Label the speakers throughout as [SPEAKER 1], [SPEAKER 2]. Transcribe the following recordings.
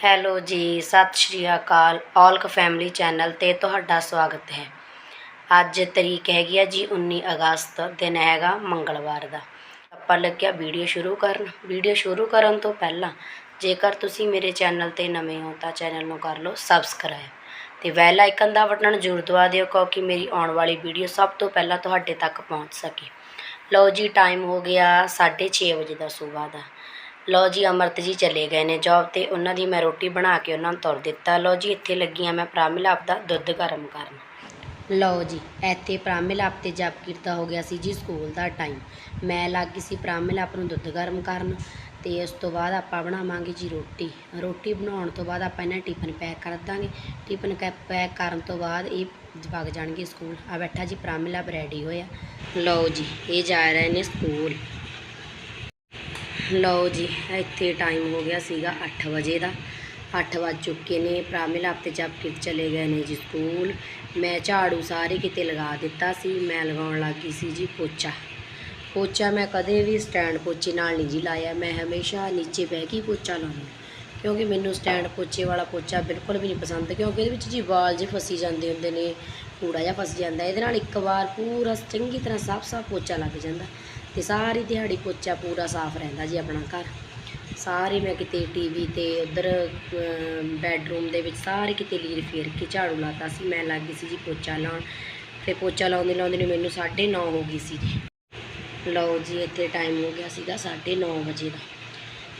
[SPEAKER 1] Hello ji, ਸਤਿ ਸ਼੍ਰੀ ਅਕਾਲ ਔਲਕ ਫੈਮਿਲੀ ਚੈਨਲ ਤੇ ਤੁਹਾਡਾ ਸਵਾਗਤ ਹੈ। ਅੱਜ ਤਰੀਕ ਹੈਗੀ ਆ ਜੀ 19 ਅਗਸਤ, ਦਿਨ ਹੈਗਾ ਮੰਗਲਵਾਰ ਦਾ। ਆਪਾਂ ਲੱਗਿਆ ਵੀਡੀਓ ਸ਼ੁਰੂ ਕਰਨ। ਵੀਡੀਓ ਸ਼ੁਰੂ ਕਰਨ ਤੋਂ ਪਹਿਲਾਂ ਜੇਕਰ ਤੁਸੀਂ ਮੇਰੇ ਚੈਨਲ ਤੇ ਨਵੇਂ ਹੋ ਤਾਂ ਚੈਨਲ ਨੂੰ ਕਰ ਲਓ ਸਬਸਕ੍ਰਾਈਬ ਤੇ ਬੈਲ ਆਈਕਨ ਦਾ ਬਟਨ ਜ਼ਰੂਰ ਦਬਾ ਦਿਓ ਕਿਉਂਕਿ ਮੇਰੀ ਆਉਣ ਵਾਲੀ ਵੀਡੀਓ ਸਭ ਤੋਂ ਪਹਿਲਾਂ ਤੁਹਾਡੇ ਤੱਕ ਪਹੁੰਚ ਸਕੇ। ਲਓ ਜੀ ਟਾਈਮ ਹੋ ਗਿਆ 6:30 ਵਜੇ ਦਾ ਸਵੇਰ ਦਾ। ਲਓ ਜੀ, ਅਮਰਤ ਜੀ ਚਲੇ ਗਏ ਨੇ ਜੌਬ ਤੇ। ਉਹਨਾਂ ਦੀ ਮੈਂ ਰੋਟੀ ਬਣਾ ਕੇ ਉਹਨਾਂ ਨੂੰ ਤੁਰ ਦਿੱਤਾ। ਲਓ ਜੀ, ਇੱਥੇ ਲੱਗੀ ਆ ਮੈਂ ਪ੍ਰਾਮਿਲਾਪ ਦਾ ਦੁੱਧ ਗਰਮ ਕਰਨ। ਲਓ ਜੀ, ਇੱਥੇ ਪ੍ਰਾਮਿਲਾਪ ਤੇ ਜਪ ਦਾ ਹੋ ਗਿਆ ਸੀ ਜੀ ਸਕੂਲ ਦਾ ਟਾਈਮ ਮੈਂ ਲੱਗ ਗਈ ਸੀ ਪ੍ਰਾਮਿਲਾਪ ਨੂੰ ਦੁੱਧ ਗਰਮ ਕਰਨ ਤੇ ਉਸ ਤੋਂ ਬਾਅਦ ਆਪਾਂ ਬਣਾਵਾਂਗੇ ਜੀ ਰੋਟੀ। ਰੋਟੀ ਬਣਾਉਣ ਤੋਂ ਬਾਅਦ ਆਪਾਂ ਇਹਨਾਂ ਟਿਫਨ ਪੈਕ ਕਰ ਦਾਂਗੇ। ਟਿਫਨ ਪੈਕ ਕਰਨ ਤੋਂ ਬਾਅਦ ਇਹ ਵਗ ਜਾਣਗੇ ਸਕੂਲ। ਆ ਬੈਠਾ ਜੀ ਪ੍ਰਾਮਿਲਾਪ ਰੈਡੀ ਹੋਇਆ। ਲਓ ਜੀ, ਇਹ ਜਾ ਰਹੇ ਨੇ ਸਕੂਲ। ਲਓ ਜੀ, ਇੱਥੇ ਟਾਈਮ ਹੋ ਗਿਆ ਸੀਗਾ 8 ਵਜੇ ਦਾ। 8 ਵੱਜ ਚੁੱਕੇ ਨੇ। ਭਰਾ ਪ੍ਰਾਮਿਲ ਹਫ਼ਤੇ ਕੇ ਚਲੇ ਗਏ ਨੇ ਜੀ ਸਕੂਲ। ਮੈਂ ਝਾੜੂ ਸਾਰੇ ਕਿਤੇ ਲਗਾ ਦਿੱਤਾ ਸੀ। ਮੈਂ ਲਗਾਉਣ ਲੱਗੀ ਸੀ ਜੀ ਪੋਚਾ। ਪੋਚਾ ਮੈਂ ਕਦੇ ਵੀ ਸਟੈਂਡ ਪੋਚੇ ਨਾਲ ਨਹੀਂ ਜੀ ਲਾਇਆ। ਮੈਂ ਹਮੇਸ਼ਾ ਨੀਚੇ ਬਹਿ ਕੇ ਪੋਚਾ ਲਾਉਂਦਾ ਕਿਉਂਕਿ ਮੈਨੂੰ ਸਟੈਂਡ ਪੋਚੇ ਵਾਲਾ ਪੋਚਾ ਬਿਲਕੁਲ ਵੀ ਨਹੀਂ ਪਸੰਦ। ਕਿਉਂਕਿ ਇਹਦੇ ਵਿੱਚ ਜੀ ਵਾਲ ਜੇ ਫਸੀ ਜਾਂਦੇ ਹੁੰਦੇ ਨੇ, ਕੂੜਾ ਜਿਹਾ ਫਸ ਜਾਂਦਾ। ਇਹਦੇ ਨਾਲ ਇੱਕ ਵਾਰ ਪੂਰਾ ਚੰਗੀ ਤਰ੍ਹਾਂ ਸਾਫ਼-ਸਾਫ਼ ਪੋਚਾ ਲੱਗ ਜਾਂਦਾ। ਤੇ ਸਾਰੀ ਦਿਹਾੜੀ ਪੋਚਾ ਪੂਰਾ ਸਾਫ਼ ਰਹਿੰਦਾ ਜੀ ਆਪਣਾ ਘਰ। ਸਾਰੇ ਮੈਂ ਕਿਤੇ ਟੀਵੀ ਤੇ ਉਧਰ ਬੈੱਡਰੂਮ ਦੇ ਵਿੱਚ ਸਾਰੇ ਕਿਤੇ ਲੀਰ ਫੇਰ ਕੇ ਝਾੜੂ ਲਾਤਾ ਸੀ। ਮੈਂ ਲੱਗ ਗਈ ਸੀ ਜੀ ਪੋਚਾ ਲਾਉਣ। ਫਿਰ ਪੋਚਾ ਲਾਉਂਦੇ ਲਾਉਂਦੇ ਨੂੰ ਮੈਨੂੰ 9:30 ਹੋ ਗਈ ਸੀ ਜੀ। ਲਓ ਜੀ, ਇੱਥੇ ਟਾਈਮ ਹੋ ਗਿਆ ਸੀਗਾ 9:30 ਵਜੇ ਦਾ।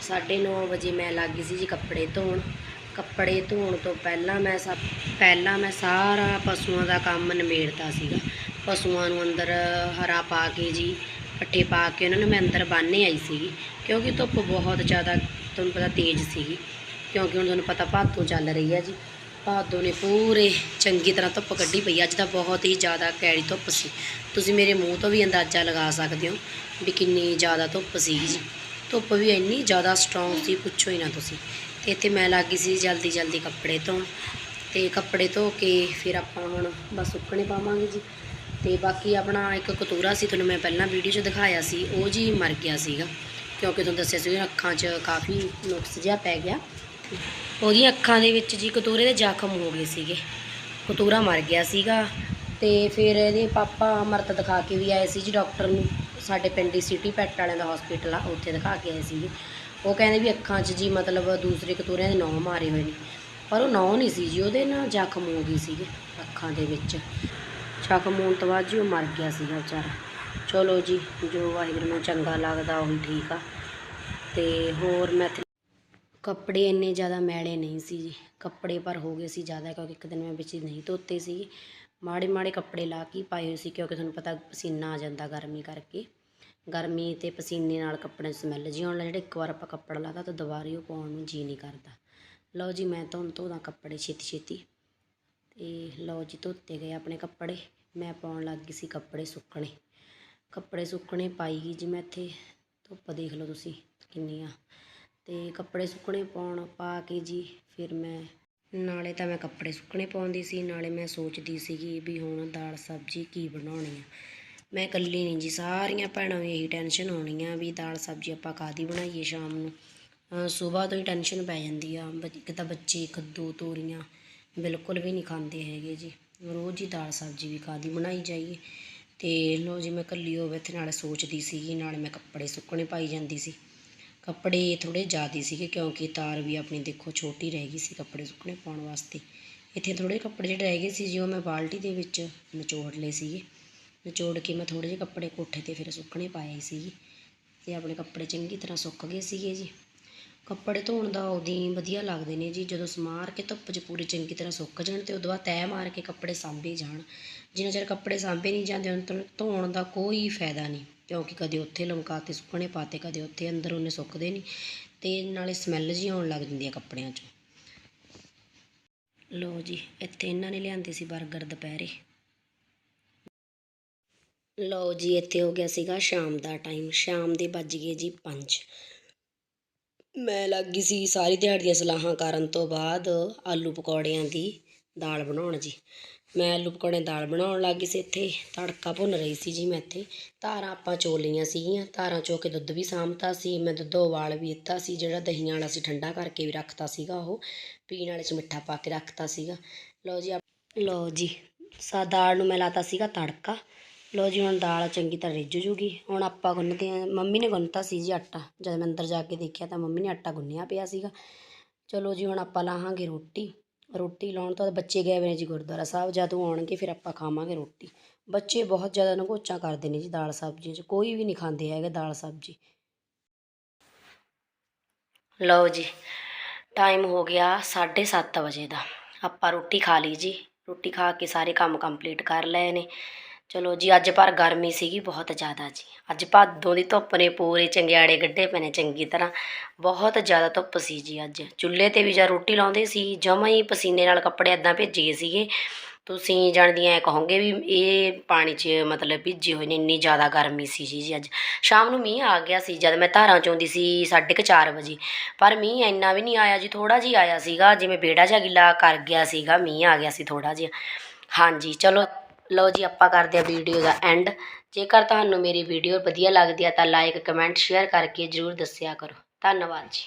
[SPEAKER 1] 9:30 ਵਜੇ ਮੈਂ ਲੱਗ ਗਈ ਸੀ ਜੀ ਕੱਪੜੇ ਧੋਣ। ਕੱਪੜੇ ਧੋਣ ਤੋਂ ਪਹਿਲਾਂ ਮੈਂ ਸਭ ਪਹਿਲਾਂ ਮੈਂ ਸਾਰਾ ਪਸ਼ੂਆਂ ਦਾ ਕੰਮ ਨਿਮੇੜਤਾ ਸੀਗਾ। ਪਸ਼ੂਆਂ ਨੂੰ ਅੰਦਰ ਹਰਾ ਪਾ ਕੇ ਜੀ ਪੱਠੇ ਪਾ ਕੇ ਉਹਨਾਂ ਨੂੰ ਮੈਂ ਅੰਦਰ ਬੰਨ੍ਹੇ ਆਈ ਸੀਗੀ, ਕਿਉਂਕਿ ਧੁੱਪ ਬਹੁਤ ਜ਼ਿਆਦਾ, ਤੁਹਾਨੂੰ ਪਤਾ ਤੇਜ਼ ਸੀਗੀ, ਕਿਉਂਕਿ ਹੁਣ ਤੁਹਾਨੂੰ ਪਤਾ ਭਾਦੋਂ ਚੱਲ ਰਹੀ ਹੈ ਜੀ। ਭਾਦੋਂ ਨੇ ਪੂਰੇ ਚੰਗੀ ਤਰ੍ਹਾਂ ਧੁੱਪ ਕੱਢੀ ਪਈ ਅੱਜ ਤਾਂ ਬਹੁਤ ਹੀ ਜ਼ਿਆਦਾ ਕੈੜੀ ਧੁੱਪ ਸੀ। ਤੁਸੀਂ ਮੇਰੇ ਮੂੰਹ ਤੋਂ ਵੀ ਅੰਦਾਜ਼ਾ ਲਗਾ ਸਕਦੇ ਹੋ ਵੀ ਕਿੰਨੀ ਜ਼ਿਆਦਾ ਧੁੱਪ ਸੀ ਜੀ। ਧੁੱਪ ਵੀ ਇੰਨੀ ਜ਼ਿਆਦਾ ਸਟਰੋਂਗ ਸੀ, ਪੁੱਛੋ ਹੀ ਨਾ ਤੁਸੀਂ। ਤੇ ਇੱਥੇ ਮੈਂ ਲੱਗ ਗਈ ਸੀ ਜਲਦੀ ਜਲਦੀ ਕੱਪੜੇ ਧੋਣ, ਤੇ ਕੱਪੜੇ ਧੋ ਕੇ ਫਿਰ ਆਪਾਂ ਹੁਣ ਬਸ ਸੁੱਕਣੇ ਪਾਵਾਂਗੇ ਜੀ। ਤੇ ਬਾਕੀ ਆਪਣਾ ਇੱਕ ਕਤੂਰਾ ਸੀ, ਤੁਹਾਨੂੰ ਮੈਂ ਪਹਿਲਾਂ ਵੀਡੀਓ 'ਚ ਦਿਖਾਇਆ ਸੀ, ਉਹ ਜੀ ਮਰ ਗਿਆ ਸੀਗਾ। ਕਿਉਂਕਿ ਤੁਹਾਨੂੰ ਦੱਸਿਆ ਸੀ ਅੱਖਾਂ 'ਚ ਕਾਫੀ ਨੁਕਸ ਜਿਹਾ ਪੈ ਗਿਆ। ਉਹਦੀਆਂ ਅੱਖਾਂ ਦੇ ਵਿੱਚ ਜੀ ਕਤੂਰੇ ਦੇ ਜ਼ਖਮ ਹੋ ਗਏ ਸੀਗੇ। ਕਤੂਰਾ ਮਰ ਗਿਆ ਸੀਗਾ ਤੇ ਫਿਰ ਇਹਦੇ ਪਾਪਾ ਅਮਰਤ ਦਿਖਾ ਕੇ ਵੀ ਆਏ ਸੀ ਜੀ ਡਾਕਟਰ ਨੂੰ। ਸਾਡੇ ਪਿੰਡ ਦੀ ਸਿਟੀ ਪੈਟ ਵਾਲਿਆਂ ਦਾ ਹਸਪੀਟਲ ਆ, ਉੱਥੇ ਦਿਖਾ ਕੇ ਆਏ ਸੀਗੇ। ਉਹ ਕਹਿੰਦੇ ਵੀ ਅੱਖਾਂ 'ਚ ਜੀ ਮਤਲਬ ਦੂਸਰੇ ਕਤੂਰਿਆਂ ਦੇ ਨੌ ਮਾਰੇ ਹੋਏ ਨੇ। ਪਰ ਉਹ ਨੌ ਨਹੀਂ ਸੀ ਜੀ, ਉਹਦੇ ਨਾਲ ਜ਼ਖਮ ਹੋ ਗਈ ਸੀਗੇ ਅੱਖਾਂ ਦੇ ਵਿੱਚ। ਜ਼ਖਮ ਹੋਣ ਤੋਂ ਬਾਅਦ ਜੀ ਉਹ ਮਰ ਗਿਆ ਸੀਗਾ ਵਿਚਾਰਾ। ਚਲੋ ਜੀ, ਜੋ ਵਾਹਿਗੁਰੂ ਨੂੰ ਚੰਗਾ ਲੱਗਦਾ ਉਹੀ ਠੀਕ ਆ। ਤੇ ਹੋਰ ਮੈਂ ਇੱਥੇ ਕੱਪੜੇ ਇੰਨੇ ਜ਼ਿਆਦਾ ਮੈਲੇ ਨਹੀਂ ਸੀ ਜੀ। ਕੱਪੜੇ ਪਰ ਹੋ ਗਏ ਸੀ ਜ਼ਿਆਦਾ, ਕਿਉਂਕਿ ਇੱਕ ਦਿਨ ਮੈਂ ਵਿੱਚ ਨਹੀਂ ਧੋਤੇ ਸੀ। ਮਾੜੇ ਮਾੜੇ ਕੱਪੜੇ ਲਾ ਕੇ ਪਾਏ ਹੋਏ ਸੀ, ਕਿਉਂਕਿ ਤੁਹਾਨੂੰ ਪਤਾ ਪਸੀਨਾ ਆ ਜਾਂਦਾ ਗਰਮੀ ਕਰਕੇ। ਗਰਮੀ ਤੇ ਪਸੀਨੇ ਨਾਲ ਕੱਪੜੇ ਸਮੈਲ ਜੀ ਆਉਣ ਲੱਗ ਜਿਹੜੇ ਇੱਕ ਵਾਰ ਆਪਾਂ ਕੱਪੜਾ ਲਾਤਾ ਤਾਂ ਦੁਬਾਰਾ ਉਹ ਪਾਉਣ ਨੂੰ ਜੀ ਨਹੀਂ ਕਰਦਾ। ਲਓ ਜੀ, ਮੈਂ ਧੋਣ ਧੋਦਾ ਕੱਪੜੇ ਛੇਤੀ ਛੇਤੀ ਤੇ ਲਓ ਜੀ, ਧੋਤੇ ਗਏ ਆਪਣੇ ਕੱਪੜੇ। ਮੈਂ ਪਾਉਣ ਲੱਗ ਗਈ ਸੀ ਕੱਪੜੇ ਸੁੱਕਣੇ। ਕੱਪੜੇ ਸੁੱਕਣੇ ਪਾਈ ਗਈ ਜੀ ਮੈਂ ਇੱਥੇ। ਧੁੱਪ ਦੇਖ ਲਓ ਤੁਸੀਂ ਕਿੰਨੀ ਆ ਤੇ ਕੱਪੜੇ ਸੁੱਕਣੇ ਪਾਉਣ ਪਾ ਕੇ ਜੀ ਫਿਰ ਮੈਂ ਨਾਲੇ ਤਾਂ ਮੈਂ ਕੱਪੜੇ ਸੁੱਕਣੇ ਪਾਉਂਦੀ ਸੀ, ਨਾਲੇ ਮੈਂ ਸੋਚਦੀ ਸੀਗੀ ਵੀ ਹੁਣ ਦਾਲ ਸਬਜ਼ੀ ਕੀ ਬਣਾਉਣੀ ਆ। ਮੈਂ ਇਕੱਲੀ ਨਹੀਂ ਜੀ, ਸਾਰੀਆਂ ਭੈਣਾਂ ਨੂੰ ਇਹੀ ਟੈਨਸ਼ਨ ਹੋਣੀ ਆ ਵੀ ਦਾਲ ਸਬਜ਼ੀ ਆਪਾਂ ਕਾਦੀ ਬਣਾਈਏ ਸ਼ਾਮ ਨੂੰ। ਸਵੇਰ ਤੋਂ ਹੀ ਟੈਨਸ਼ਨ ਪੈ ਜਾਂਦੀ ਆ, ਬੱਚ- ਇੱਕ ਤਾਂ ਬੱਚੇ ਕੱਦੂ ਤੋਰੀਆਂ ਬਿਲਕੁਲ ਵੀ ਨਹੀਂ ਖਾਂਦੇ ਹੈਗੇ ਜੀ। ਰੋਜ਼ ਹੀ ਦਾਲ ਸਬਜ਼ੀ ਵੀ ਕਾਦੀ ਬਣਾਈ ਜਾਈਏ। ਅਤੇ ਲੋ ਜੀ, ਮੈਂ ਇਕੱਲੀ ਹੋਵੇ ਇੱਥੇ ਨਾਲੇ ਸੋਚਦੀ ਸੀਗੀ, ਨਾਲੇ ਮੈਂ ਕੱਪੜੇ ਸੁੱਕਣੇ ਪਾਈ ਜਾਂਦੀ ਸੀ। ਕੱਪੜੇ ਥੋੜ੍ਹੇ ਜ਼ਿਆਦਾ ਸੀਗੇ, ਕਿਉਂਕਿ ਤਾਰ ਵੀ ਆਪਣੀ ਦੇਖੋ ਛੋਟੀ ਰਹਿ ਗਈ ਸੀ ਕੱਪੜੇ ਸੁੱਕਣੇ ਪਾਉਣ ਵਾਸਤੇ। ਇੱਥੇ ਥੋੜੇ ਕੱਪੜੇ ਜਿਹੜੇ ਰਹਿ ਗਏ ਸੀ ਜੀ ਉਹ ਮੈਂ ਬਾਲਟੀ ਦੇ ਵਿੱਚ ਨਿਚੋੜ ਲਏ ਸੀਗੇ। ਨਿਚੋੜ ਕੇ ਮੈਂ ਥੋੜ੍ਹੇ ਜਿਹੇ ਕੱਪੜੇ ਕੋਠੇ ਤੇ ਫਿਰ ਸੁੱਕਣੇ ਪਾਏ ਸੀਗੇ। ਅਤੇ ਆਪਣੇ ਕੱਪੜੇ ਚੰਗੀ ਤਰ੍ਹਾਂ ਸੁੱਕ ਗਏ ਸੀਗੇ ਜੀ। ਕੱਪੜੇ ਧੋਣ ਦਾ ਉਦੋਂ ਹੀ ਵਧੀਆ ਲੱਗਦੇ ਨੇ ਜੀ। ਜਦੋਂ ਸਮਾਰ ਕੇ ਧੁੱਪ 'ਚ ਪੂਰੇ ਚੰਗੀ ਤਰ੍ਹਾਂ ਸੁੱਕ ਜਾਣ ਤੇ ਉਦੋਂ ਬਾਅਦ ਤੈਅ ਮਾਰ ਕੇ ਕੱਪੜੇ ਸਾਂਭੇ ਜਾਣ। ਜਿੰਨਾ ਚਿਰ ਕੱਪੜੇ ਸਾਂਭੇ ਨਹੀਂ ਜਾਂਦੇ, ਉਹਨਾਂ ਤੋਂ ਧੋਣ ਦਾ ਕੋਈ ਫਾਇਦਾ ਨਹੀਂ। ਕਿਉਂਕਿ ਕਦੇ ਉੱਥੇ ਲਮਕਾਤੇ ਸੁੱਕਣੇ ਪਾਤੇ, ਕਦੇ ਉੱਥੇ ਅੰਦਰ ਉਹਨੇ ਸੁੱਕਦੇ ਨਹੀਂ ਅਤੇ ਨਾਲੇ ਸਮੈਲ ਜੀ ਆਉਣ ਲੱਗ ਜਾਂਦੀ ਹੈ ਕੱਪੜਿਆਂ 'ਚੋਂ। ਲੋ ਜੀ, ਇੱਥੇ ਇਹਨਾਂ ਨੇ ਲਿਆਂਦੇ ਸੀ 버ਗਰ ਦੁਪਹਿਰੇ। ਲਓ ਜੀ, ਇੱਥੇ ਹੋ ਗਿਆ ਸੀਗਾ ਸ਼ਾਮ ਦਾ ਟਾਈਮ ਸ਼ਾਮ ਦੇ ਵੱਜ ਗਏ ਜੀ 5 ਮੈਂ ਲੱਗ ਗਈ ਸੀ ਸਾਰੀ ਦਿਹਾੜੀ ਦੀਆਂ ਸਲਾਹਾਂ ਕਰਨ ਤੋਂ ਬਾਅਦ ਆਲੂ ਪਕੌੜਿਆਂ ਦੀ ਦਾਲ ਬਣਾਉਣ ਜੀ। ਮੈਂ ਆਲੂ ਪਕੌੜਿਆਂ ਦਾਲ ਬਣਾਉਣ ਲੱਗ ਗਈ ਸੀ ਇੱਥੇ, ਤੜਕਾ ਭੁੰਨ ਰਹੀ ਸੀ ਜੀ ਮੈਂ ਇੱਥੇ। ਧਾਰਾਂ ਆਪਾਂ ਚੋ ਲਈਆਂ ਸੀਗੀਆਂ, ਧਾਰਾਂ ਚੋ ਕੇ ਦੁੱਧ ਵੀ ਸਾਂਭਤਾ ਸੀ, ਮੈਂ ਦੁੱਧ ਉਬਾਲ ਵੀ ਦਿੱਤਾ ਸੀ, ਜਿਹੜਾ ਦਹੀਂ ਵਾਲਾ ਸੀ ਠੰਡਾ ਕਰਕੇ ਵੀ ਰੱਖਤਾ ਸੀਗਾ ਉਹ, ਪੀਣ ਵਾਲੇ 'ਚ ਮਿੱਠਾ ਪਾ ਕੇ ਰੱਖਤਾ ਸੀਗਾ। ਲਓ ਜੀ ਆਪ- ਲਓ ਜੀ, ਸਾ ਦਾਲ ਨੂੰ ਮੈਂ ਲਾਤਾ ਸੀਗਾ ਤੜਕਾ। ਲਓ ਜੀ, ਹੁਣ ਦਾਲ ਚੰਗੀ ਤਰ੍ਹਾਂ ਰਿੱਝ ਜੂਗੀ। ਹੁਣ ਆਪਾਂ ਗੁੰਨਦੇ ਹਾਂ। ਮੰਮੀ ਨੇ ਗੁੰਨਤਾ ਸੀ ਜੀ ਆਟਾ। ਜਦ ਮੈਂ ਅੰਦਰ ਜਾ ਕੇ ਦੇਖਿਆ ਤਾਂ ਮੰਮੀ ਨੇ ਆਟਾ ਗੁੰਨਿਆ ਪਿਆ ਸੀਗਾ। ਚਲੋ ਜੀ, ਹੁਣ ਆਪਾਂ ਲਾਹਾਂਗੇ ਰੋਟੀ। ਰੋਟੀ ਲਾਉਣ ਤੋਂ ਬਾਅਦ ਬੱਚੇ ਗਏ ਹੋਏ ਨੇ ਜੀ ਗੁਰਦੁਆਰਾ ਸਾਹਿਬ। ਜਦੋਂ ਆਉਣਗੇ, ਫਿਰ ਆਪਾਂ ਖਾਵਾਂਗੇ ਰੋਟੀ। ਬੱਚੇ ਬਹੁਤ ਜ਼ਿਆਦਾ ਨਗੋਚਾਂ ਕਰਦੇ ਨੇ ਜੀ ਦਾਲ ਸਬਜ਼ੀ 'ਚ। ਕੋਈ ਵੀ ਨਹੀਂ ਖਾਂਦੇ ਹੈਗੇ ਦਾਲ ਸਬਜ਼ੀ। ਲਓ ਜੀ ਟਾਈਮ ਹੋ ਗਿਆ 7:30 ਵਜੇ ਦਾ। ਆਪਾਂ ਰੋਟੀ ਖਾ ਲਈ ਜੀ। ਰੋਟੀ ਖਾ ਕੇ ਸਾਰੇ ਕੰਮ ਕੰਪਲੀਟ ਕਰ ਲਏ ਨੇ। ਚਲੋ ਜੀ, ਅੱਜ ਪਰ ਗਰਮੀ ਸੀਗੀ ਬਹੁਤ ਜ਼ਿਆਦਾ ਜੀ। ਅੱਜ ਭਾਦੋਂ ਦੀ ਧੁੱਪ ਨੇ ਪੂਰੇ ਚੰਗਿਆੜੇ ਗੱਡੇ ਪਏ ਨੇ ਚੰਗੀ ਤਰ੍ਹਾਂ। ਬਹੁਤ ਜ਼ਿਆਦਾ ਧੁੱਪ ਸੀ ਜੀ ਅੱਜ। ਚੁੱਲ੍ਹੇ ਤੇ ਵੀ ਜਾਂ ਰੋਟੀ ਲਾਉਂਦੇ ਸੀ, ਜਮਾਂ ਹੀ ਪਸੀਨੇ ਨਾਲ ਕੱਪੜੇ ਐਦਾਂ ਭੇਜੇ ਗਏ ਸੀਗੇ। ਤੁਸੀਂ ਜਾਣਦੀਆਂ ਕਹੋਗੇ ਵੀ ਇਹ ਪਾਣੀ 'ਚ ਮਤਲਬ ਭਿੱਜੇ ਹੋਏ ਨੇ, ਇੰਨੀ ਜ਼ਿਆਦਾ ਗਰਮੀ ਸੀ ਜੀ ਜੀ ਅੱਜ। ਸ਼ਾਮ ਨੂੰ ਮੀਂਹ ਆ ਗਿਆ ਸੀ ਜਦ ਮੈਂ ਧਾਰਾਂ 'ਚ ਆਉਂਦੀ ਸੀ 4:30 ਵਜੇ। ਪਰ ਮੀਂਹ ਇੰਨਾ ਵੀ ਨਹੀਂ ਆਇਆ ਜੀ ਥੋੜਾ ਜਿਹਾ ਆਇਆ ਸੀਗਾ। ਜਿਵੇਂ ਬੇੜਾ ਜਿਹਾ ਗਿੱਲਾ ਕਰ ਗਿਆ ਸੀਗਾ, ਮੀਂਹ ਆ ਗਿਆ ਸੀ ਥੋੜਾ ਜਿਹਾ। ਹਾਂਜੀ, ਚਲੋ ਲਓ ਜੀ, ਆਪਾਂ ਕਰਦੇ ਆ ਵੀਡੀਓ ਦਾ ਐਂਡ ਜੇਕਰ ਤੁਹਾਨੂੰ ਮੇਰੀ ਵੀਡੀਓ ਵਧੀਆ ਲੱਗਦੀ ਆ ਤਾਂ ਲਾਈਕ ਕਮੈਂਟ ਸ਼ੇਅਰ ਕਰਕੇ ਜਰੂਰ ਦੱਸਿਆ ਕਰੋ। ਧੰਨਵਾਦ ਜੀ।